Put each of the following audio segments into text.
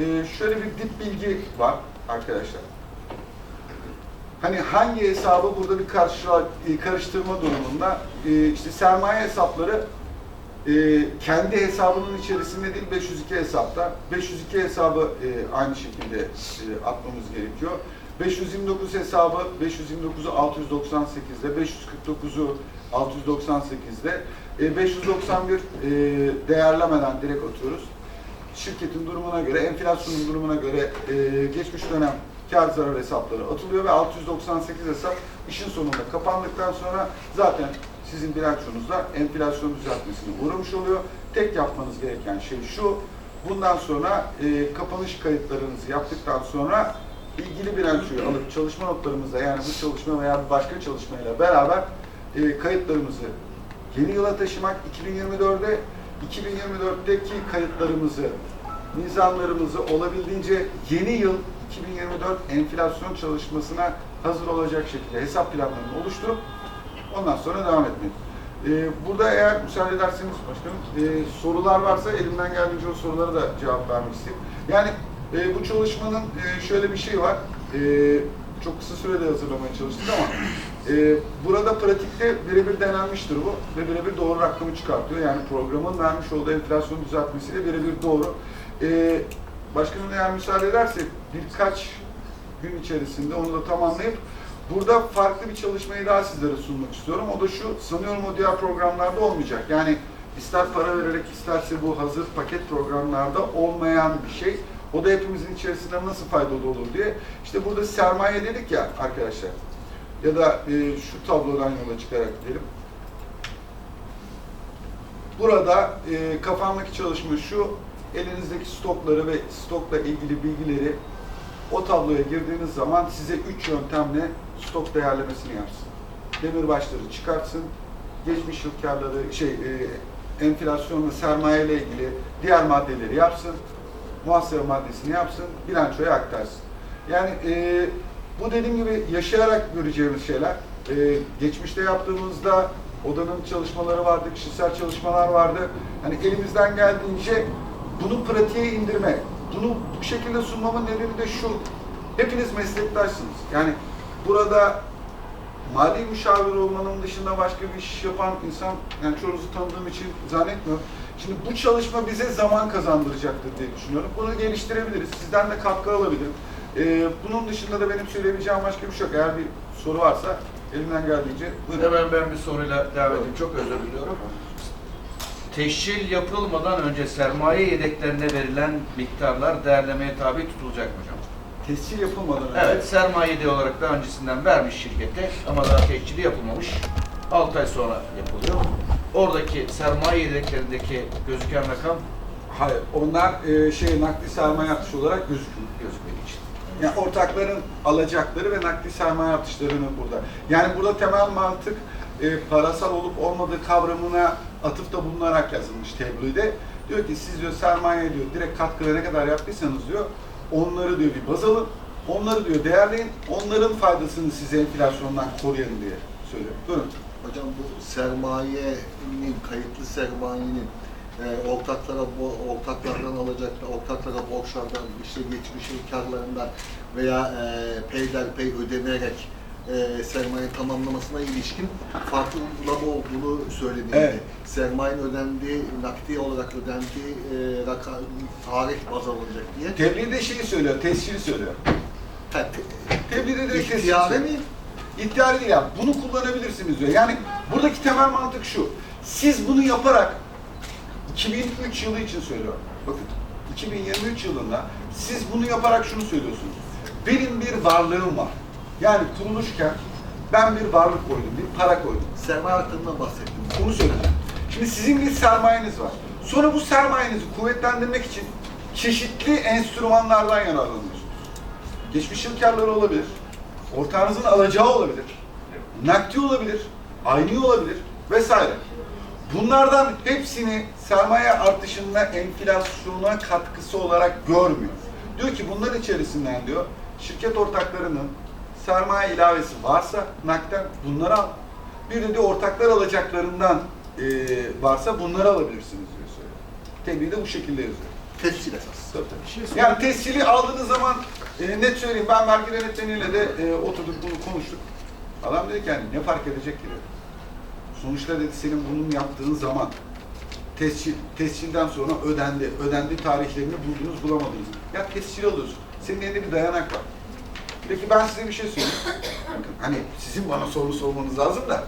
e, şöyle bir dip bilgi var arkadaşlar. Hani hangi hesabı burada bir e, karıştırma durumunda e, işte sermaye hesapları e, kendi hesabının içerisinde değil 502 hesapta. 502 hesabı e, aynı şekilde e, atmamız gerekiyor. 529 hesabı 529'u 698'de, 549'u 698'de, e, 591 e, değerlemeden direkt atıyoruz. Şirketin durumuna göre, enflasyonun durumuna göre e, geçmiş dönem kar zarar hesapları atılıyor ve 698 hesap işin sonunda kapandıktan sonra zaten sizin bilançonuzda enflasyon düzeltmesine uğramış oluyor. Tek yapmanız gereken şey şu, bundan sonra e, kapanış kayıtlarınızı yaptıktan sonra ilgili bilançoyu alıp çalışma notlarımızla yani bu çalışma veya bir başka çalışmayla beraber e, kayıtlarımızı yeni yıla taşımak 2024'de 2024'teki kayıtlarımızı, mizanlarımızı olabildiğince yeni yıl 2024 enflasyon çalışmasına hazır olacak şekilde hesap planlarını oluşturup ondan sonra devam etmek. Ee, burada eğer müsaade ederseniz başkanım, e, sorular varsa elimden geldiğince o sorulara da cevap vermek istedim. Yani e, bu çalışmanın e, şöyle bir şey var. E, çok kısa sürede hazırlamaya çalıştık ama e, burada pratikte birebir denenmiştir bu ve birebir doğru rakamı çıkartıyor. Yani programın vermiş olduğu enflasyon düzeltmesiyle birebir doğru. E, başkanım eğer müsaade ederse birkaç gün içerisinde onu da tamamlayıp burada farklı bir çalışmayı daha sizlere sunmak istiyorum. O da şu, sanıyorum o diğer programlarda olmayacak. Yani ister para vererek isterse bu hazır paket programlarda olmayan bir şey. O da hepimizin içerisinde nasıl faydalı olur diye. İşte burada sermaye dedik ya arkadaşlar. Ya da e, şu tablodan yola çıkarak diyelim. Burada e, kafamdaki çalışma şu, elinizdeki stokları ve stokla ilgili bilgileri o tabloya girdiğiniz zaman size üç yöntemle stok değerlemesini yapsın. Demirbaşları çıkartsın, geçmiş yıl karları, şey, e, enflasyon ve sermaye ile ilgili diğer maddeleri yapsın, muhasebe maddesini yapsın, bilançoya aktarsın. Yani e, bu dediğim gibi yaşayarak göreceğimiz şeyler. E, geçmişte yaptığımızda odanın çalışmaları vardı, kişisel çalışmalar vardı. Hani elimizden geldiğince bunu pratiğe indirme, bunu bu şekilde sunmamın nedeni de şu. Hepiniz meslektaşsınız. Yani burada mali müşavir olmanın dışında başka bir iş yapan insan, yani çoğunuzu tanıdığım için zannetmiyorum. Şimdi bu çalışma bize zaman kazandıracaktır diye düşünüyorum. Bunu geliştirebiliriz. Sizden de katkı alabilirim. Ee, bunun dışında da benim söyleyebileceğim başka bir şey yok. Eğer bir soru varsa elimden geldiğince buyurun. Hemen ben bir soruyla devam edeyim. Çok özür diliyorum. Teşkil yapılmadan önce sermaye yedeklerine verilen miktarlar değerlemeye tabi tutulacak mı hocam? Tescil yapılmadan önce Evet, sermaye yedeği olarak daha öncesinden vermiş şirkete ama daha teşkili yapılmamış. 6 ay sonra yapılıyor. Oradaki sermaye yedeklerindeki gözüken rakam hayır, onlar e, şey nakdi sermaye artışı olarak gözükmüyor. gözükmediği için. Yani ortakların alacakları ve nakdi sermaye artışlarını burada. Yani burada temel mantık e, parasal olup olmadığı kavramına atıfta bulunarak yazılmış tebliğde. Diyor ki siz diyor sermaye diyor direkt katkıda ne kadar yaptıysanız diyor onları diyor bir baz alın. Onları diyor değerleyin. Onların faydasını size enflasyondan koruyun diye söylüyor. Buyurun. Hocam bu sermayenin, kayıtlı sermayenin e, ortaklara, bo- ortaklardan alacak, ortaklara borçlardan, işte geçmişin karlarından veya e, peyderpey ödenerek e, sermaye tamamlamasına ilişkin farklı uygulama olduğunu söylediğinde, Evet. sermayenin ödendiği, nakdi olarak ödendiği e, rakam, tarih baz alınacak diye. Tebliğde şeyi söylüyor, tescili söylüyor. Ha, te- Tebliğde direkt tescil söylüyor. mi? İhtiyari değil ya. Bunu kullanabilirsiniz diyor. Yani buradaki temel mantık şu. Siz bunu yaparak 2003 yılı için söylüyorum. Bakın 2023 yılında siz bunu yaparak şunu söylüyorsunuz. Benim bir varlığım var. Yani kuruluşken ben bir varlık koydum, bir para koydum. sermaye artırımından bahsettim. Onu söyleyeceğim. Şimdi sizin bir sermayeniz var. Sonra bu sermayenizi kuvvetlendirmek için çeşitli enstrümanlardan yararlanıyorsunuz. Geçmiş yıl karları olabilir, ortağınızın alacağı olabilir, nakdi olabilir, aynı olabilir vesaire. Bunlardan hepsini sermaye artışında enflasyona katkısı olarak görmüyor. Diyor ki bunlar içerisinden diyor şirket ortaklarının sermaye ilavesi varsa nakden bunları al. Bir de diyor ortaklar alacaklarından eee, varsa bunları alabilirsiniz diyor söylüyor. Tebliğ de bu şekilde yazıyor. tescil esas. Tabii, tabii. Şey. Yani tescili aldığınız zaman e, net söyleyeyim ben vergi yönetmeniyle de e, oturduk bunu konuştuk. Adam dedi ki yani ne fark edecek ki dedi. Sonuçta dedi senin bunu yaptığın zaman tescil, tescilden sonra ödendi. Ödendi tarihlerini buldunuz bulamadınız. Ya tescil alıyorsun. Senin elinde bir dayanak var. Peki ben size bir şey söyleyeyim. Hani sizin bana soru sormanız lazım da.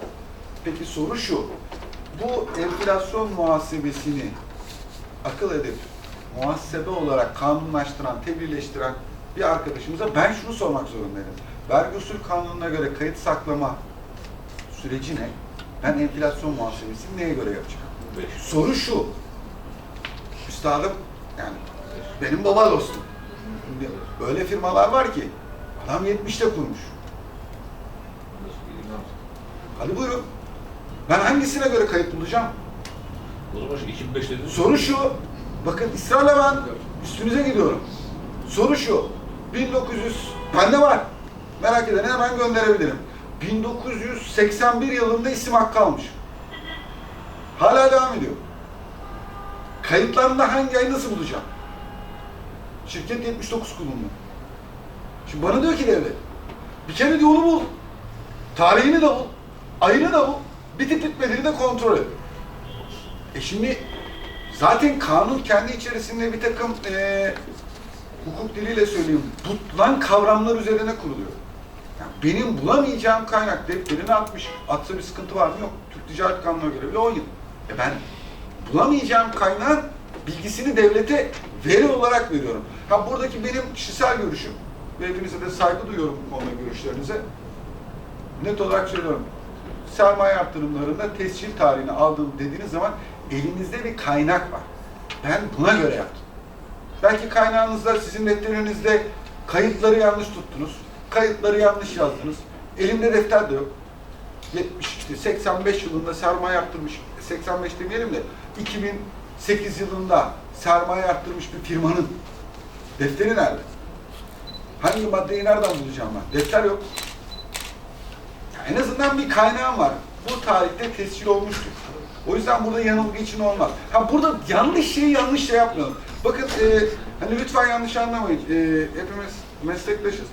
Peki soru şu. Bu enflasyon muhasebesini akıl edip muhasebe olarak kanunlaştıran, tebliğleştiren bir arkadaşımıza ben şunu sormak zorundayım. Vergi usul kanununa göre kayıt saklama süreci ne? Ben enflasyon muhasebesini neye göre yapacağım? Soru şu. Üstadım yani benim baba dostum. Öyle firmalar var ki adam 70'te kurmuş. Hadi buyurun. Ben hangisine göre kayıt bulacağım? O zaman şu 2005 dediniz. Soru şu, bakın ısrarla ben üstünüze gidiyorum. Soru şu, 1900, bende var. Merak eden hemen gönderebilirim. 1981 yılında isim hakkı almış. Hala devam ediyor. Kayıtlarında hangi ay nasıl bulacağım? Şirket 79 kurumlu. Şimdi bana diyor ki devlet, bir kere diyor onu bul. Tarihini de bul, ayını da bul, bitip bitmediğini de kontrol et. E şimdi zaten kanun kendi içerisinde bir takım eee hukuk diliyle söyleyeyim, butlan kavramlar üzerine kuruluyor. Yani benim bulamayacağım kaynak defterini atmış. Atsa bir sıkıntı var mı? Yok. Türk Ticaret Kanunu'na göre bile 10 yıl. E ben bulamayacağım kaynağın bilgisini devlete veri olarak veriyorum. Ha buradaki benim kişisel görüşüm ve hepinize de saygı duyuyorum bu konuda görüşlerinize. Net olarak söylüyorum. Sermaye artırımlarında tescil tarihini aldım dediğiniz zaman elinizde bir kaynak var. Ben buna göre yaptım. Belki kaynağınızda, sizin defterinizde kayıtları yanlış tuttunuz. Kayıtları yanlış yazdınız. Elimde defter de yok. 70, işte 85 yılında sermaye arttırmış, 85 demeyelim de 2008 yılında sermaye arttırmış bir firmanın defteri nerede? Hangi maddeyi nereden bulacağım ben? Defter yok. Ya en azından bir kaynağım var. Bu tarihte tescil olmuştur. O yüzden burada yanılgı için olmaz. Ha burada yanlış şeyi yanlış şey yapmayalım. Bakın e, hani lütfen yanlış anlamayın. E, hepimiz meslektaşız.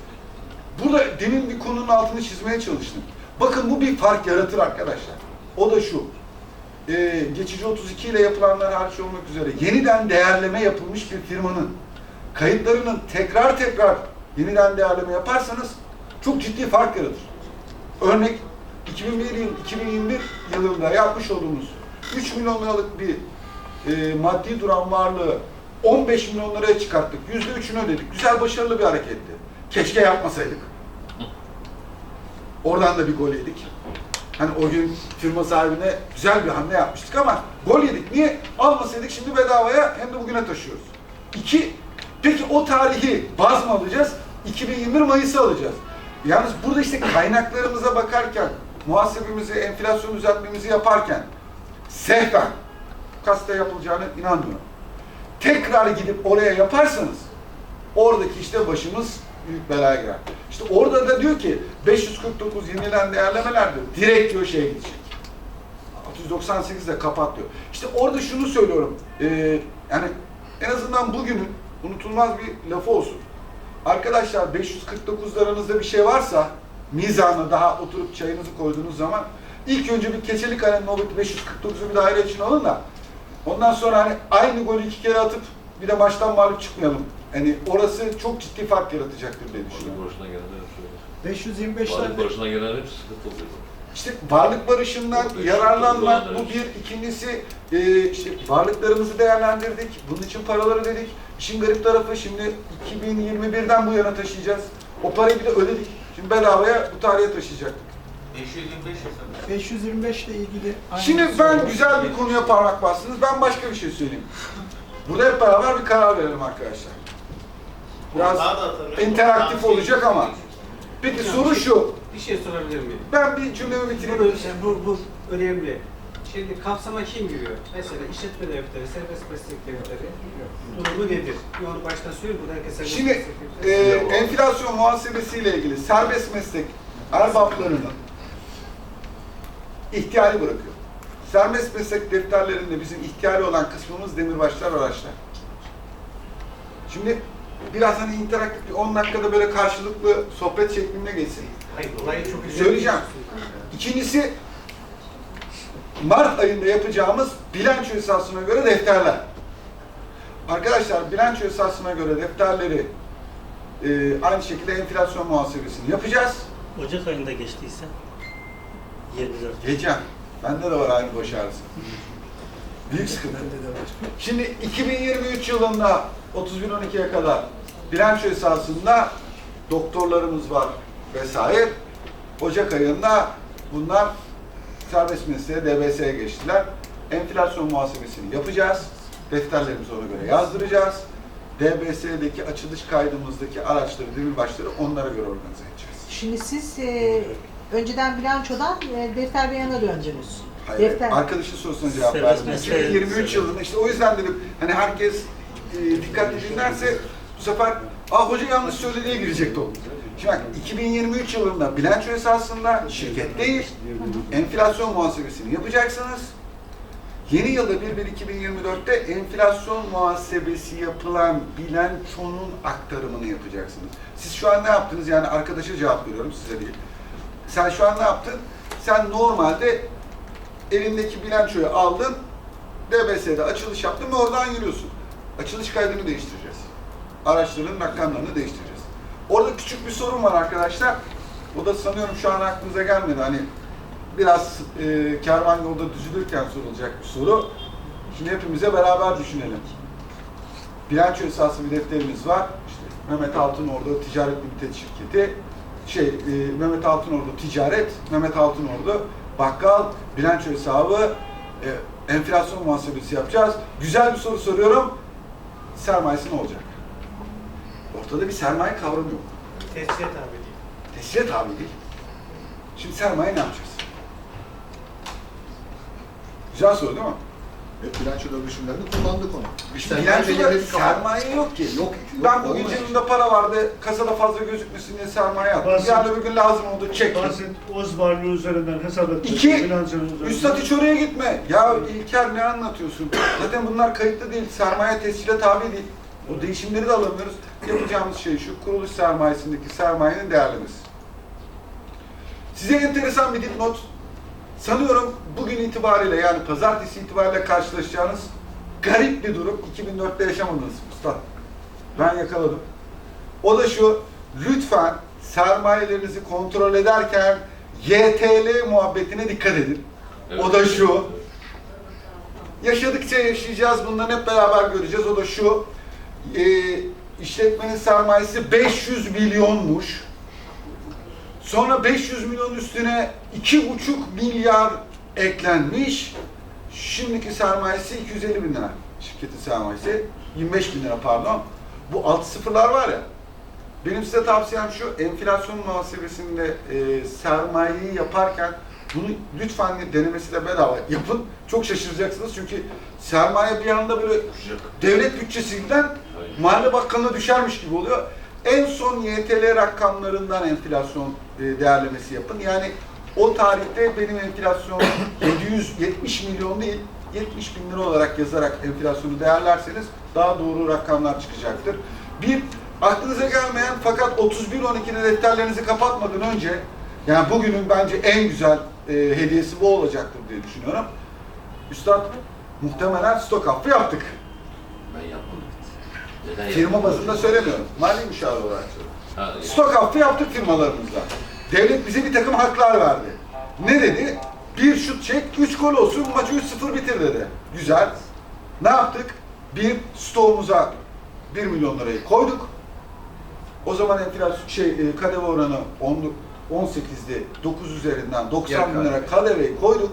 Burada demin bir konunun altını çizmeye çalıştım. Bakın bu bir fark yaratır arkadaşlar. O da şu. E, geçici 32 ile yapılanlar hariç olmak üzere yeniden değerleme yapılmış bir firmanın kayıtlarının tekrar tekrar yeniden değerleme yaparsanız çok ciddi fark yaratır. Örnek 2001 yıl, 2021 yılında yapmış olduğumuz 3 milyon liralık bir e, maddi duran varlığı 15 milyon liraya çıkarttık. Yüzde üçünü ödedik. Güzel, başarılı bir hareketti. Keşke yapmasaydık. Oradan da bir gol yedik. Hani o gün firma sahibine güzel bir hamle yapmıştık ama gol yedik. Niye? Almasaydık şimdi bedavaya hem de bugüne taşıyoruz. İki, peki o tarihi baz mı alacağız? 2021 Mayıs'ı alacağız. Yalnız burada işte kaynaklarımıza bakarken, muhasebemizi, enflasyon düzeltmemizi yaparken sehven, kaste yapılacağını inanmıyorum. Tekrar gidip oraya yaparsanız oradaki işte başımız büyük belaya girer. İşte orada da diyor ki 549 yeniden değerlemeler diyor. Direkt diyor şeye gidecek. 698'de kapat diyor. İşte orada şunu söylüyorum. Ee, yani en azından bugünün unutulmaz bir lafı olsun. Arkadaşlar 549'larınızda bir şey varsa mizanı daha oturup çayınızı koyduğunuz zaman ilk önce bir keçeli kalemle o 549'u bir daire için alın da ondan sonra hani aynı golü iki kere atıp bir de maçtan mağlup çıkmayalım. Hani orası çok ciddi fark yaratacaktır diye Varlık düşünüyorum. barışına gelenler hep şöyle. 525'lerde Varlık barışına gelen hep sıkıntı oluyor. İşte varlık barışından yararlanmak bu bir. ikincisi e, işte varlıklarımızı değerlendirdik. Bunun için paraları ödedik. İşin garip tarafı şimdi 2021'den bu yana taşıyacağız. O parayı bir de ödedik. Şimdi bedavaya bu tarihe taşıyacaktık. 525 hesabı. 525 ile ilgili aynı Şimdi ben güzel bir konuya parmak bastınız. Ben başka bir şey söyleyeyim. Burada hep beraber bir karar verelim arkadaşlar. Biraz interaktif olacak ama. Peki soru şu. Bir şey sorabilir miyim? Ben bir cümlemi Bu, bitireyim. bu, bu önemli. Şimdi kapsama kim giriyor? Mesela işletme defteri, serbest meslek defteri durumu nedir? Bir onu baştan söyleyeyim, bu herkes serbest Şimdi meslek e, defteri. enflasyon muhasebesiyle ilgili serbest meslek erbaplarını ihtiyari bırakıyor. Serbest meslek defterlerinde bizim ihtiyari olan kısmımız demirbaşlar araçlar. Şimdi biraz hani interaktif bir 10 dakikada böyle karşılıklı sohbet şeklinde geçsin. Hayır, olayı çok güzel. Söyleyeceğim. İkincisi Mart ayında yapacağımız bilanço esasına göre defterler. Arkadaşlar bilanço esasına göre defterleri e, aynı şekilde enflasyon muhasebesini yapacağız. Ocak ayında geçtiyse 24. Geçeceğim. Bende de var aynı baş ağrısı. Büyük sıkıntı. Şimdi 2023 yılında 31-12'ye kadar bilanço esasında doktorlarımız var vesaire. Ocak ayında bunlar serbest mesleğe DBS'ye geçtiler. Enflasyon muhasebesini yapacağız. Defterlerimizi ona göre yazdıracağız. DBS'deki açılış kaydımızdaki araçları, demirbaşları onlara göre organize edeceğiz. Şimdi siz e, önceden bilançodan e, defter beyana döndünüz. Hayır, Defter. arkadaşın sorusuna cevap verdim. mesleğe- 2023 yılında işte o yüzden dedim hani herkes e, dikkatli dinlerse bu sefer ah hoca yanlış söylediğe girecek o. Şimdi bak 2023 yılında bilanço esasında şirket değil, enflasyon muhasebesini yapacaksınız. Yeni yılda 1-1-2024'te enflasyon muhasebesi yapılan bilançonun aktarımını yapacaksınız. Siz şu an ne yaptınız? Yani arkadaşa cevap veriyorum size değil. Sen şu an ne yaptın? Sen normalde elindeki bilançoyu aldın, DBS'de açılış yaptın ve oradan yürüyorsun. Açılış kaydını değiştireceğiz. Araçların rakamlarını değiştireceğiz. Orada küçük bir sorun var arkadaşlar. O da sanıyorum şu an aklınıza gelmedi. Hani biraz e, kervan yolda düzülürken sorulacak bir soru. Şimdi hepimize beraber düşünelim. Bilanço esası bir defterimiz var. İşte Mehmet Altınordu Ticaret Limited şirketi. Şey, e, Mehmet Altınordu Ticaret, Mehmet Altınordu Bakkal, bilanço hesabı, e, enflasyon muhasebesi yapacağız. Güzel bir soru soruyorum. Sermayesi ne olacak? Ortada bir sermaye kavramı yok. Tescillet abi değil. Tescillet tabi değil. Şimdi sermaye ne yapacağız? Güzel soru değil mi? Hep bilanço dönüşümlerinde kullandık onu. İşte bilançoda sermaye yok ki. Yok, yok, ben bugün cebimde para vardı, kasada fazla gözükmesin diye sermaye attım. Basit. Yarın bir gün lazım oldu, çektim. Basit OZ varlığı üzerinden hesap etmek. İki, bilansonun üzerinden. Üstad hiç oraya gitme. Ya İlker ne anlatıyorsun? Zaten bunlar kayıtlı değil, sermaye tescile tabi değil. O değişimleri de alamıyoruz. Yapacağımız şey şu, kuruluş sermayesindeki sermayenin değerlemesi. Size enteresan bir dipnot. Sanıyorum bugün itibariyle yani pazartesi itibariyle karşılaşacağınız garip bir durum 2004'te yaşamadınız usta. Ben yakaladım. O da şu, lütfen sermayelerinizi kontrol ederken YTL muhabbetine dikkat edin. O da şu, yaşadıkça yaşayacağız, bunları hep beraber göreceğiz. O da şu, e, işletmenin sermayesi 500 milyonmuş. Sonra 500 milyon üstüne 2,5 milyar eklenmiş. Şimdiki sermayesi 250 bin lira. Şirketin sermayesi 25 bin lira pardon. Bu alt sıfırlar var ya. Benim size tavsiyem şu, enflasyon muhasebesinde e, sermayeyi yaparken bunu lütfen denemesiyle bedava yapın. Çok şaşıracaksınız çünkü sermaye bir anda böyle devlet bütçesinden mahalle bakkalına düşermiş gibi oluyor. En son YTL rakamlarından enflasyon e, değerlemesi yapın. Yani o tarihte benim enflasyon 770 milyon değil, 70 bin lira olarak yazarak enflasyonu değerlerseniz daha doğru rakamlar çıkacaktır. Bir, aklınıza gelmeyen fakat 31-12'de defterlerinizi kapatmadan önce, yani bugünün bence en güzel e, hediyesi bu olacaktır diye düşünüyorum. Üstad, muhtemelen stok affı yaptık. Ben yapmadım. Neden Firma bazında söylemiyorum. Mali müşavir olarak söylüyorum. Ha, Stok affı yaptık firmalarımızda. Devlet bize bir takım haklar verdi. Ne dedi? Bir şut çek, üç gol olsun, maçı 3-0 bitir dedi. Güzel. Ne yaptık? Bir stoğumuza 1 milyon lirayı koyduk. O zaman enflasyon şey e, kadeve oranı 10 18'di. 9 üzerinden 90 bin lira kadeveyi koyduk.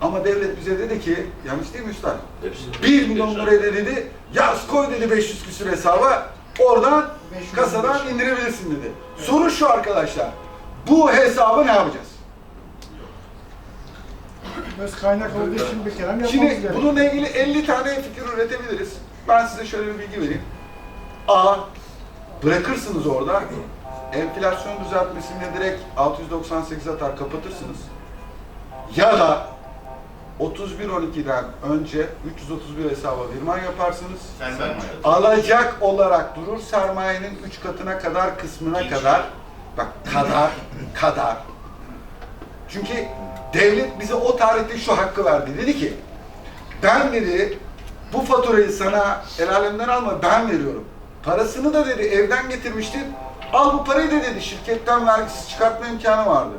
Ama devlet bize dedi ki, yanlış değil mi üstad? hepsi. 1 milyon liraya dedi, yaz koy dedi 500 küsür hesaba, oradan 525. kasadan indirebilirsin dedi. Soru şu arkadaşlar, bu hesabı ne yapacağız? Öz kaynak olduğu için bir kere yapmamız Şimdi gerekiyor. bununla ilgili 50 tane fikir üretebiliriz. Ben size şöyle bir bilgi vereyim. A. Bırakırsınız orada. Enflasyon düzeltmesinde direkt 698 atar kapatırsınız. Ya da 31.12'den önce 331 hesaba firman yaparsınız. Sermaye mi? Alacak olarak durur sermayenin 3 katına kadar kısmına kadar bak kadar kadar çünkü devlet bize o tarihte şu hakkı verdi. Dedi ki ben dedi bu faturayı sana el alemden alma ben veriyorum. Parasını da dedi evden getirmiştin. Al bu parayı da dedi şirketten vergisiz çıkartma imkanı vardı.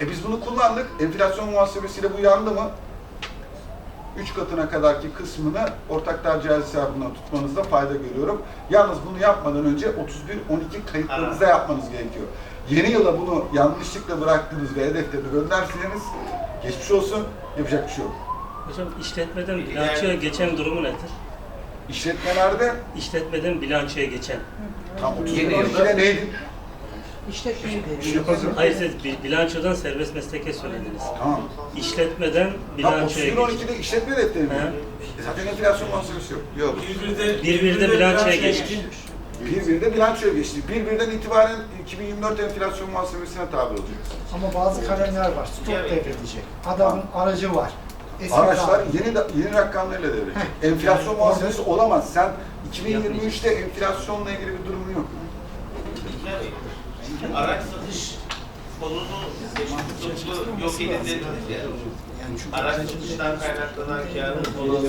E biz bunu kullandık. Enflasyon muhasebesiyle bu yandı mı? 3 katına kadarki kısmını ortaklar cihaz hesabından tutmanızda fayda görüyorum. Yalnız bunu yapmadan önce 31-12 kayıtlarınızda yapmanız gerekiyor. Yeni yıla bunu yanlışlıkla bıraktınız ve hedefleri gönderseniz geçmiş olsun yapacak bir şey yok. Hocam işletmeden bilançoya geçen durumu nedir? İşletmelerde İşletmeden bilançoya geçen. tam Yeni 31-12'de neydi? İşletmeydi. Hayır siz bi- bilançodan serbest mesleke söylediniz. Tamam. İşletmeden Tam bilançoya geçen. 31-12'de işletme defteri mi? He. E Zaten enflasyon muhasebesi yok. Yok. Bir bir de bilançoya geçti. Bir birde bilançoya geçti. Bir birden itibaren 2024 enflasyon muhasebesine tabi olacak. Ama bazı kalemler var. Stok devredecek. Adamın aracı var. Eski Araçlar sahibi. yeni da- yeni rakamlarıyla devredecek. Enflasyon muhasebesi olamaz. Sen 2023'te enflasyonla ilgili bir durumun yok. Araç satış konunu meşrutu yok edin dediniz ya. Araç satıştan kaynaklanan karın konusu.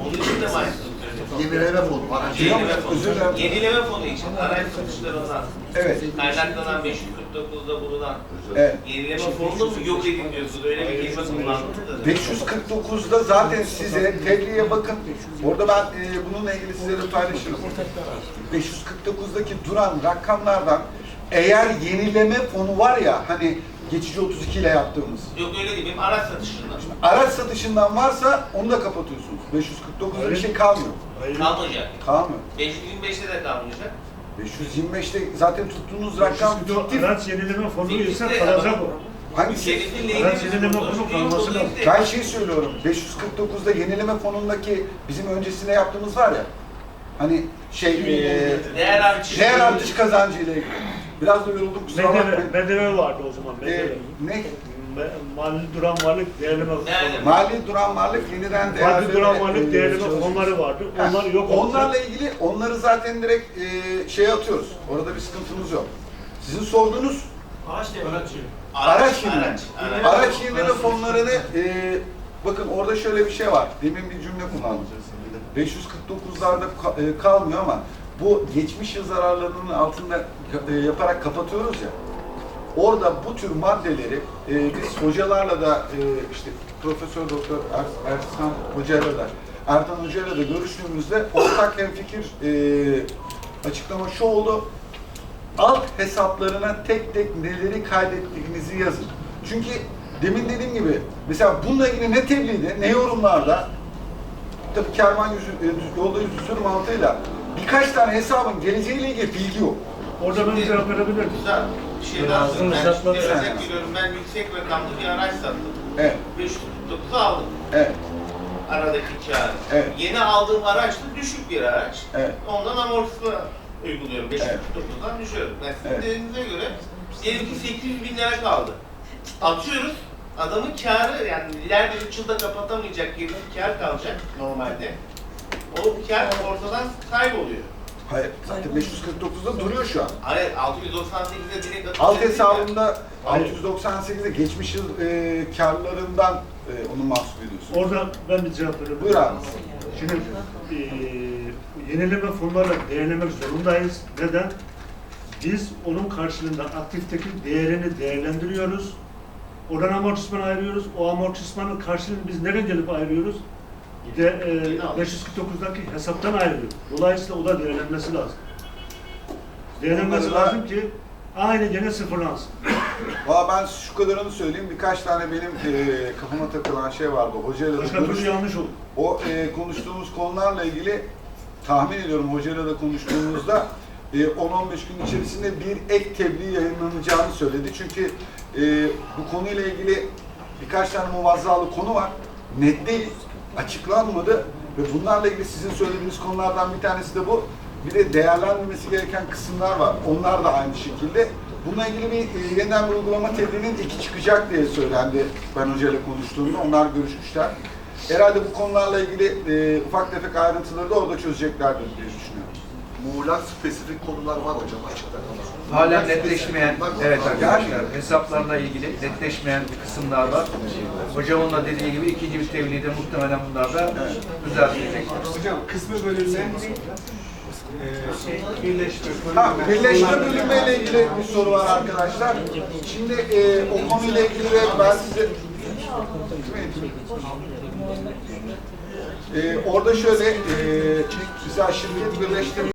Onun için de söylüyorsunuz? Yenileme fonu. Araç Yenileme Özür dilerim. fonu. Yenileme fonu için araç satışlarından Evet. kaynaklanan 549'da bulunan Evet. yenileme fonunu mu yok edin diyorsunuz? Öyle bir kelime kullandınız da. 549'da zaten size tebliğe bakın. Orada ben e, bununla ilgili size de paylaşırım. 549'daki duran rakamlardan eğer yenileme fonu var ya hani geçici 32 ile yaptığımız. Yok öyle değil. Benim araç satışından. Araç satışından varsa onu da kapatıyorsunuz. 549'da bir şey kalmıyor. Kalmayacak. Kalmıyor. 525'te de kalmayacak. 525'te zaten tuttuğunuz rakam fiktif. Araç yenileme fonu ise Fiktif de kalacak o. Hangisi? Şerif'in Araç yenileme bir fonu büyük kalması konu lazım. Ben şey söylüyorum. 549'da yenileme fonundaki bizim öncesinde yaptığımız var ya. Hani şey eee Değer artışı. değer artış kazancı ile ilgili. Biraz da yoruldum kusura bakmayın. BDV vardı o zaman. Ee, BDV. ne? Mali duran varlık değerleme. Nerede? Mali duran varlık yeniden Mali değerleme duran varlık eee, değerleme çalışması. fonları vardı. Ha, Onlar yok olacak. Onlarla ilgili onları zaten direkt eee şey atıyoruz. Orada bir sıkıntımız yok. Sizin sorduğunuz Araç devredecek. Araç yenileme. Araç. Araç yenileme fonlarını eee bakın orada şöyle bir şey var. Demin bir cümle kullandım. 549'larda ka- e, kalmıyor ama bu geçmiş yıl zararlarının altında e, yaparak kapatıyoruz ya. Orada bu tür maddeleri e, biz hocalarla da e, işte Profesör Doktor er, Ersan Hoca'yla da Ertan Hoca'yla da görüştüğümüzde ortak hemfikir e, açıklama şu oldu. Alt hesaplarına tek tek neleri kaydettiğinizi yazın. Çünkü demin dediğim gibi mesela bununla ilgili ne tebliğde ne yorumlarda tabii kervan yüzü, e, yolda yüzü sür mantığıyla birkaç tane hesabın geleceğiyle ilgili bilgi yok. Orada ben cevap verebilir miyim? Güzel. Bir şey daha söyleyeyim. Ben hesaplar şimdi sen. Ben yüksek rakamlı bir araç sattım. Evet, 549'u aldım. evet, Aradaki kâr. Evet. Yeni aldığım araç da düşük bir araç. evet. Ondan amortisman uyguluyorum. 549'dan düşüyorum. Yani sizin Evet. dediğinize göre diyelim ki 800 bin lira kaldı. Atıyoruz. Adamın kârı yani ileride 3 yılda kapatamayacak gibi bir kâr kalacak normalde. O kâr ortadan kayboluyor. Hayır, zaten 549'da duruyor şu an. Hayır 698'e direkt Alt hesabında Hayır. 698'de geçmiş yıl e, karlarından e, onu mahsup ediyorsun. Orada ben bir cevap verebilirim. Buyur abi. Şimdi eee yenileme fonlarla değerlemek zorundayız. Neden? Biz onun karşılığında aktifteki değerini değerlendiriyoruz. Oradan amortisman ayırıyoruz. O amortismanın karşılığını biz nereye gelip ayırıyoruz? De, eee, Yine alıyoruz. 549'daki hesaptan ayırıyoruz. Dolayısıyla o da değerlenmesi lazım. Değerlenmesi Onları da- lazım ki aynı gene sıfırlansın. Valla ben şu kadarını söyleyeyim. Birkaç tane benim e, kafama takılan şey vardı. Hocayla da Başka türlü görüştüm. yanlış olur. O e, konuştuğumuz konularla ilgili tahmin ediyorum hocayla da konuştuğumuzda e, 10-15 gün içerisinde bir ek tebliğ yayınlanacağını söyledi. Çünkü e, bu konuyla ilgili birkaç tane muvazzalı konu var. Net değil, açıklanmadı ve bunlarla ilgili sizin söylediğiniz konulardan bir tanesi de bu. Bir de değerlendirmesi gereken kısımlar var. Onlar da aynı şekilde. Bununla ilgili bir e, yeniden bir uygulama tebliğinin iki çıkacak diye söylendi ben hocayla konuştuğumda. Onlar görüşmüşler. Herhalde bu konularla ilgili e, ufak tefek ayrıntıları da orada çözeceklerdir diye düşünüyorum. Muğlak spesifik konular var hocam açıkta kalan. Halen netleşmeyen, evet arkadaşlar, hesaplarla ilgili netleşmeyen kısımlar var. Hocamın da dediği gibi ikinci bir tebliğde muhtemelen bunlar da düzeltilecekler. Hocam kısmı bölünme, e, şey, birleşme, Ha, birleşme bölünmeyle ilgili bir soru var arkadaşlar. Şimdi e, o konuyla ilgili de ben size... E, orada şöyle, e, mesela şirket birleştirme